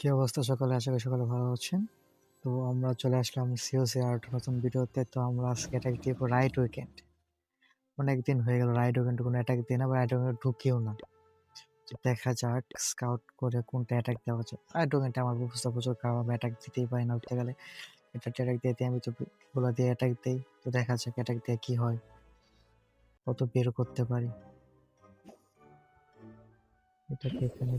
কি অবস্থা? সকালে আশা করি সকালে ভালো আছেন। তো আমরা চলে আসলাম সিওসি আর একটা নতুন ভিডিওতে। তো আমরা আজকে অ্যাটাক দিব রাইট উইকেন্ড অনেকদিন হয়ে গেল রাইট উইকেন্ডে কোনো অ্যাটাক দিই না বা রাইট উইকেন্ডে ঢুকিও না। তো দেখা যাক স্কাউট করে কোনটা অ্যাটাক দেওয়া যায়। রাইট উইকেন্ডে আমার অবস্থা প্রচুর খারাপ, আমি অ্যাটাক দিতেই পারি না। উঠতে গেলে এটা অ্যাটাক দিয়ে দিয়ে আমি তো গুলো দিয়ে অ্যাটাক দিই। তো দেখা যাক অ্যাটাক দিয়ে কি হয়। কত বের করতে পারি। এটাকে এখানে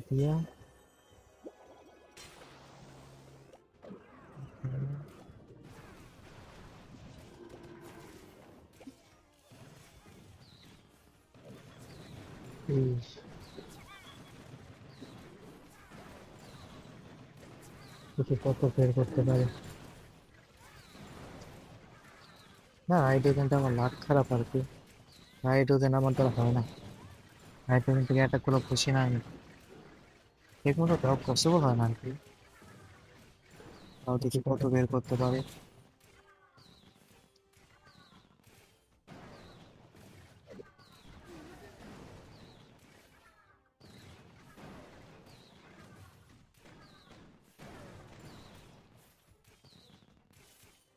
দেখি কত বের করতে পারে? না কিন্তু আমার লাখ খারাপ আর কি। ওদের আমার দ্বারা হয় না। রাইড ওখান থেকে অ্যাটাক করে খুশি না আমি। ঠিক মতো পসিবল হয় না আর কি। তাও দেখি কত বের করতে পারে।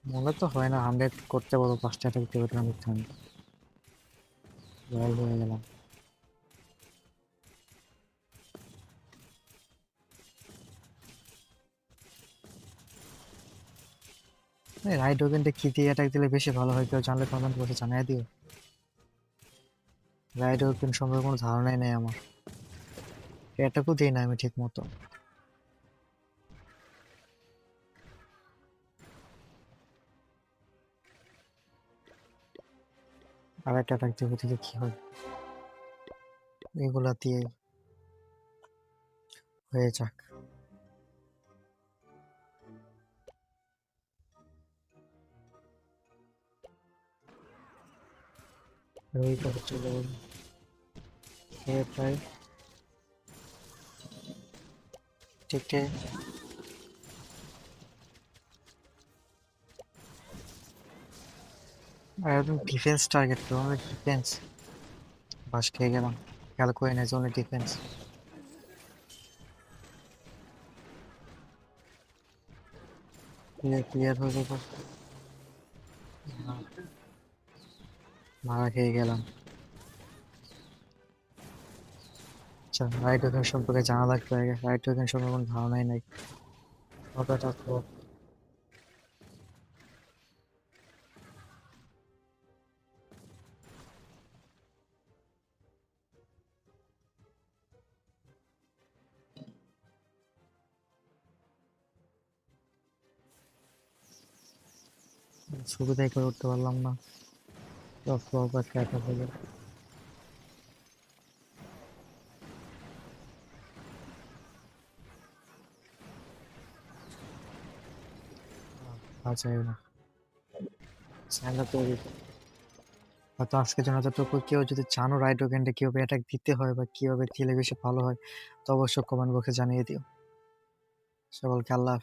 মনে তো হয় না হান্ড্রেড করতে পারব পাঁচটা আমি জানি হয়ে গেলাম। রাইড ওভেনটা কি দিয়ে অ্যাটাক দিলে বেশি ভালো হয়, কেউ জানলে কমেন্ট বসে জানিয়ে দিও। রাইড ওভেন সম্পর্কে কোনো ধারণাই নেই আমার। অ্যাটাকও দিই না আমি ঠিক মতো আর একটা অ্যাটাক দেবো থেকে কি হয় এগুলা দিয়ে হয়ে যাক। করে চলে গেল। প্রায় ঠিক একদম ডিফেন্স টার্গেট তো আমরা ডিফেন্স বাস খেয়ে গেলাম। খেয়াল করে না জোনে ডিফেন্স ক্লিয়ার হয়ে যাব মারা খেয়ে গেলাম। আচ্ছা রাইট ওখান সম্পর্কে জানা লাগবে রাইট ওখান সম্পর্কে কোনো ধারণাই নাই। কতটা সুবিধাই করে উঠতে পারলাম না। সব না। হয়তো আজকের জন্য যতটুকু কেউ যদি চানো রাইট ওখানটা কীভাবে অ্যাটাক দিতে হয় বা কীভাবে খেলে বেশি ভালো হয়, তো অবশ্যই কমেন্ট বক্সে জানিয়ে দিও। সকলকে আল্লাহ